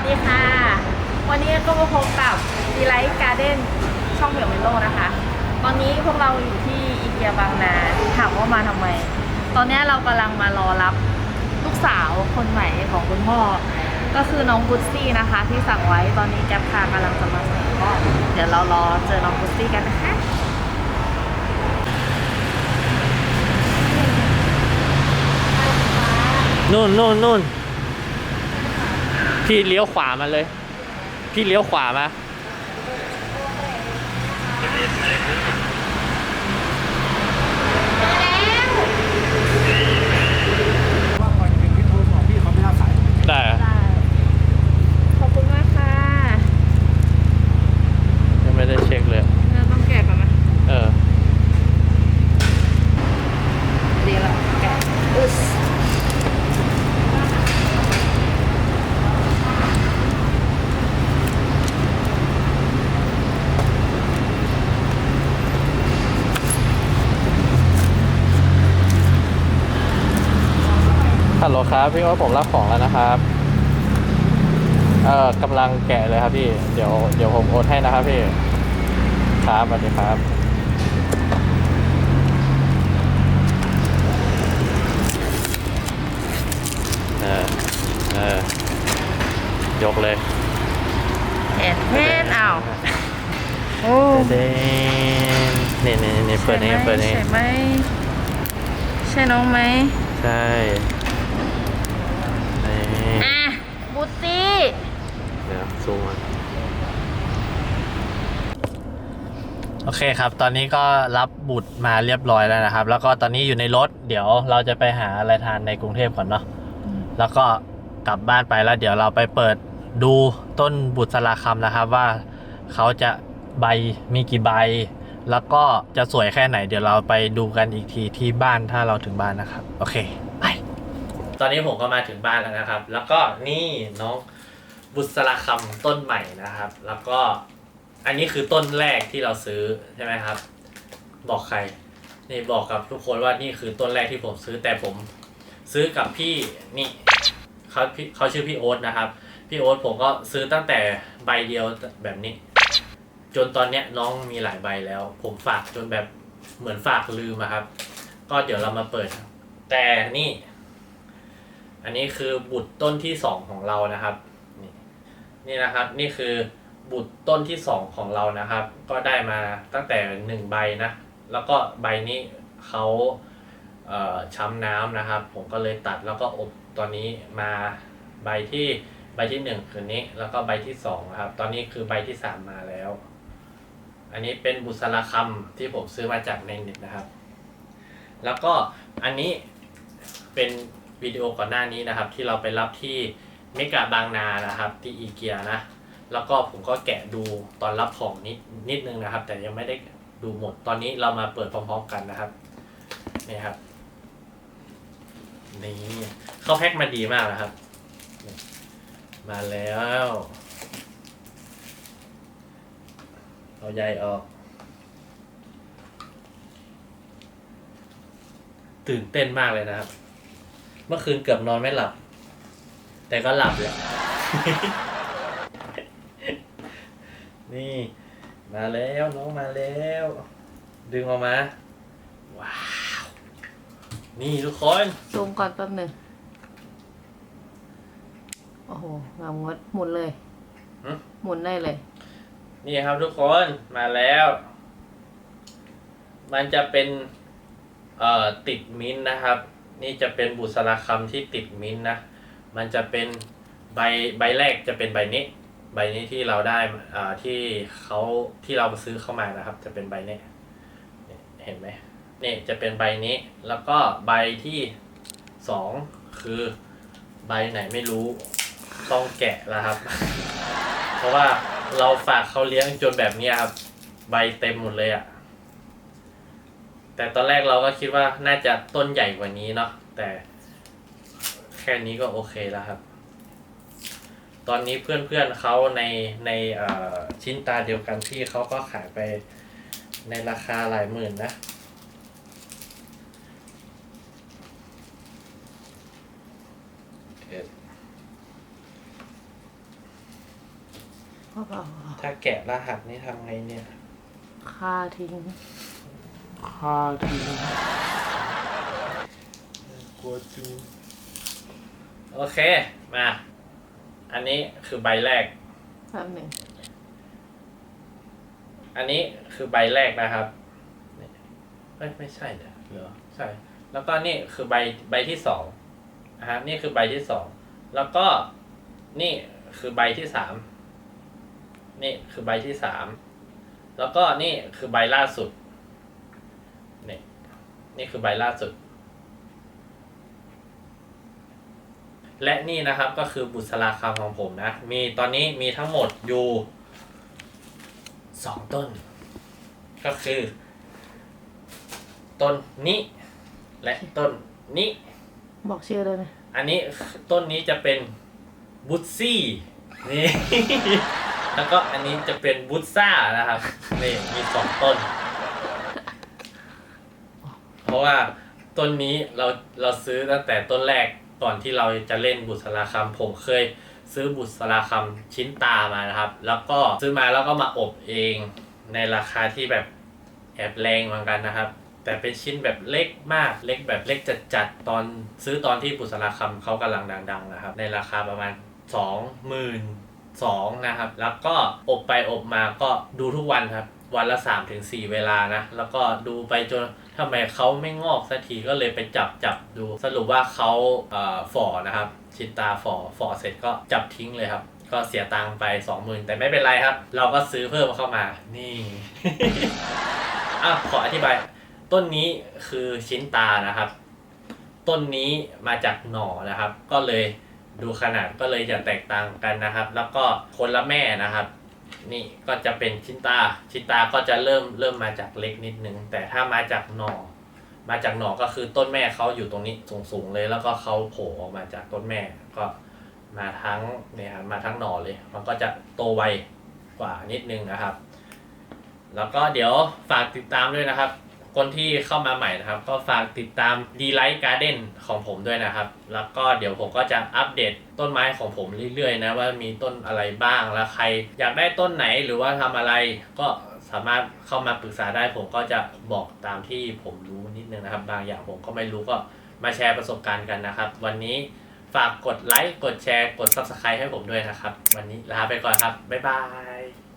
วัสดีค่ะ วันนี้ก็มาพบกับดีไลท์การ์เด้นช่องเหมียวเมโลนะคะ ตอนนี้พวกเราอยู่ที่อีเกียบางนาถามว่ามาทำไม ตอนนี้เรากำลังมารอรับลูกสาวคนใหม่ของคุณพ่อ ก็คือน้องกุซซี่นะคะ ที่สั่งไว้ตอนนี้แก๊ปคากำลังจะมาส่งก็เดี๋ยวเรารอเจอน้องกุซซี่กันนะคะนู่นนู่นนู่น พี่เลี้ยวขวามาเลย พี่เลี้ยวขวามาก่อนจะเป็นพิทโทรบอกพี่เขาไม่รับสาย ได้อะ ได้ขอบคุณมากค่ะ ยังไม่ได้เช็คเลย เราต้องแกะก่อนไหม เออ ดีแล้วแกะอึส ฮั ลโหลครับพี่ว่าผมรับของแล้วนะครับเอ่อกำลังแกะเลยครับพี่เดี๋ยวเดี๋ยวผมโอนให้นะครับพี่ครับสวัสดีครับเออเออยกเลยเอ็ดเห็นอ้าวโอ้เด้นนี่นี่นี่เปิดนี่เปิดนี่ใช่ไหมใช่น้องไหมใช่นี่ อะบูตี้ เดี๋ยวซูมมาโอ เคครับ ตอนนี้ก็รับบุตรมาเรียบร้อยแล้วนะครับ แล้วก็ตอนนี้อยู่ในรถ เดี๋ยวเราจะไปหาอะไรทานในกรุงเทพก่อนเนาะ แล้วก็กลับบ้านไปแล้ว เดี๋ยวเราไปเปิดดูต้นบุตรสลาคำนะครับ ว่าเขาจะใบมีกี่ใบ แล้วก็จะสวยแค่ไหน เดี๋ยวเราไปดูกันอีกทีที่บ้านถ้าเราถึงบ้านนะครับ โอเค ไป ตอนนี้ผมก็มาถึงบ้านแล้วนะครับ แล้วก็นี่น้องบุษราคำต้นใหม่นะครับ แล้วก็ อันนี้คือต้นแรกที่เราซื้อใช่ไหมครับ บอกใคร นี่บอกกับทุกคนว่านี่คือต้นแรกที่ผมซื้อแต่ผมซื้อกับพี่นี่เขาพี่เขาชื่อพี่โอ๊ตนะครับ พี่โอ๊ตผมก็ซื้อตั้งแต่ใบเดียวแบบนี้ จนตอนเนี้ยน้องมีหลายใบแล้ว ผมฝากจนแบบเหมือนฝากลืมอะครับ ก็เดี๋ยวเรามาเปิด แต่นี่ อันนี้คือบุตรต้นที่สองของเรานะครับ นี่นี่นะครับ นี่คือ บุตรต้นที่สองของเรานะครับ ก็ได้มาตั้งแต่หนึ่งใบนะ แล้วก็ใบนี้เขาเช้ำน้ำนะครับ ผมก็เลยตัดแล้วก็อบตอนนี้มาใบที่ใบที่หนึ่งคือนี้ แล้วก็ใบที่สองนะครับ ตอนนี้คือใบที่สามมาแล้ว อันนี้เป็นบุษราคำที่ผมซื้อมาจากในเน็ตนะครับ แล้วก็อันนี้เป็นวิดีโอก่อนหน้านี้นะครับ ที่เราไปรับที่เมกาบางนานะครับ ที่อีเกียนะ แล้วก็ผมก็แกะดูตอนรับของนิดนิดนึงนะครับ แต่ยังไม่ได้ดูหมดตอนนี้เรามาเปิดพร้อมๆกันนะครับนี่ครับนี่เขาแพ็คมาดีมากนะครับ มาแล้ว เอาใยออก ตื่นเต้นมากเลยนะครับ เมื่อคืนเกือบนอนไม่หลับ แต่ก็หลับแหละ นี่ มาแล้วน้องมาแล้ว ดึงออกมา ว้าว นี่ทุกคนซูมก่อนแป๊บหนึ่งโอ้โหงามงดหมุนเลยหึหมุนได้เลย นี่ครับทุกคนมาแล้ว มันจะเป็น เอ่อติดมิ้นท์นะครับ นี่จะเป็นบุษราคำที่ติดมิ้นท์นะ มันจะเป็นใบใบแรกจะเป็นใบนี้ ใบนี้ที่เราได้อ่ที่เขาที่เราซื้อเข้ามานะครับ จะเป็นใบนี้เน่เห็นไหมนี่จะเป็นใบนี้แล้วก็ใบที่สองคือใบไหนไม่รู้ต้องแกะแล้วครับ เพราะว่าเราฝากเขาเลี้ยงจนแบบนี้ครับ ใบเต็มหมดเลยอะ่ะ แต่ตอนแรกเราก็คิดว่าน่าจะต้นใหญ่กว่านี้เนาะแต่แค่นี้ก็โอเคแล้วครับ ตอนนี้เพื่อนๆเขาในในเอ่อชิ้นตาเดียวกันพี่เขาก็ขายไปในราคาหลายหมื่นนะเอ็ดพ่อเปล่าถ้าแกะรหัสนี่ทำไงเนี่ยค่าทิ้งค่าทีกลัวจริงโอเค มา อันนี้คือใบแรก แป๊บหนึ่งอันนี้คือใบแรกนะครับนี่เอ้ยไม่ใช่เหรอเหรอใช่ แล้วก็นี่คือใบใบที่สองนะฮะนี่คือใบที่สอง แล้วก็นี่คือใบที่สาม นี่คือใบที่สาม แล้วก็นี่คือใบล่าสุด นี่ นี่คือใบล่าสุด และนี่นะครับก็คือบุษราคำของผมนะ มีตอนนี้มีทั้งหมดอยู่สองต้น ก็คือ ต้นนี้และต้นนี้บอกชื่อได้ไหมอันนี้ต้นนี้จะเป็นบุตซี่นี่ แล้วก็อันนี้จะเป็นบุตซ่านะครับนี่มีสองต้น เพราะว่าต้นนี้เราเราซื้อตั้งแต่ต้นแรก ก่อนที่เราจะเล่นบุษราคำผมเคยซื้อบุษราคำชิ้นตามานะครับ แล้วก็ซื้อมาแล้วก็มาอบเองในราคาที่แบบแอบแรงเหมือนกันนะครับ แต่เป็นชิ้นแบบเล็กมากเล็กแบบเล็กจัดๆตอนซื้อตอนที่บุษราคำเขากำลังดัง ๆ นะครับ ในราคาประมาณสองหมื่นสองนะครับ แล้วก็อบไปอบมาก็ดูทุกวันครับ วันละ3าถึงสเวลานะ แล้วก็ดูไปจน ทำไมเขาไม่งอกสักทีก็เลยไปจับจับดู สรุปว่าเขาเอ่อฝ่อนะครับ ชินตาฝ่อฝ่อเสร็จก็จับทิ้งเลยครับ ก็เสียตังค์ไป20,000แต่ไม่เป็นไรครับ เราก็ซื้อเพิ่มเข้ามา นี่อะขออธิบาย ต้นนี้คือชิ้นตานะครับ ต้นนี้มาจากหน่อนะครับ ก็เลยดูขนาดก็เลยจะแตกต่างกันนะครับ แล้วก็คนละแม่นะครับ นี่ก็จะเป็นชิ้นตา ชิ้นตาก็จะเริ่มเริ่มมาจากเล็กนิดนึง แต่ถ้ามาจากหน่อมาจากหน่อก็คือต้นแม่เขาอยู่ตรงนี้สูงๆเลย แล้วก็เขาโผล่ออกมาจากต้นแม่ก็มาทั้งเนี่ยครับมาทั้งหน่อเลย มันก็จะโตไวกว่านิดนึงนะครับ แล้วก็เดี๋ยวฝากติดตามด้วยนะครับ คนที่เข้ามาใหม่นะครับ ก็ฝากติดตาม d l i g h t Garden ของผมด้วยนะครับ แล้วก็เดี๋ยวผมก็จะอัปเดตต้นไม้ของผมเรื่อยๆนะว่ามีต้นอะไรบ้างแล้วใคร อยากได้ต้นไหนหรือว่าทำอะไรก็สามารถเข้ามาปรึกษาได้ผมก็จะบอกตามที่ผมรู้นิดนึงนะครับ บางอย่างผมก็ไม่รู้ก็มาแชร์ประสบการณ์กันนะครับ วันนี้ฝากกดไลค์ กดแชร์ กด Subscribe ให้ผมด้วยนะครับ วันนี้ลาไปก่อนครับ บ๊ายบาย